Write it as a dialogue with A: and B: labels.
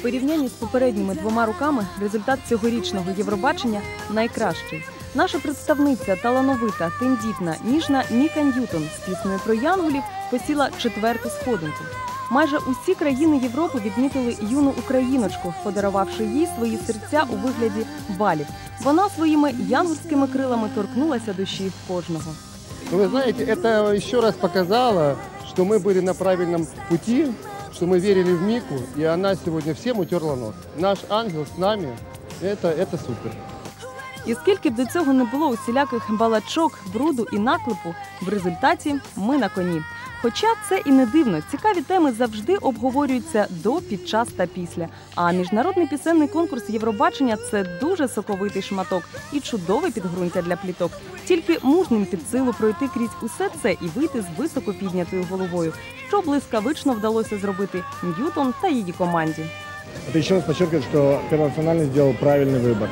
A: В порівнянні з попередніми двома роками результат цьогорічного Євробачення найкращий. Наша представниця талановита, тендітна, ніжна Міка Ньютон з піснею про янголів посіла четверту сходинку. Майже усі країни Європи відмітили юну україночку, подарувавши їй свої серця у вигляді балів. Вона своїми янгольськими крилами торкнулася душі кожного.
B: Ну, вы знаете, это еще раз показало, что мы были на правильном пути, что мы верили в Мику, и она сегодня всем утерла нос. Наш ангел с нами, это, это супер.
A: І скільки б до цього не було усіляких балачок, бруду і наклепу, в результаті ми на коні. Хоча це і не дивно, цікаві теми завжди обговорюються до, під час та після. А міжнародний пісенний конкурс Євробачення це дуже соковитий шматок і чудове підґрунтя для пліток. Тільки мужним під силу пройти крізь усе це і вийти з високо піднятою головою, що блискавично вдалося зробити Ньютон та її команді.
C: Это еще раз подчеркивает, что первонациональный сделал правильный выбор.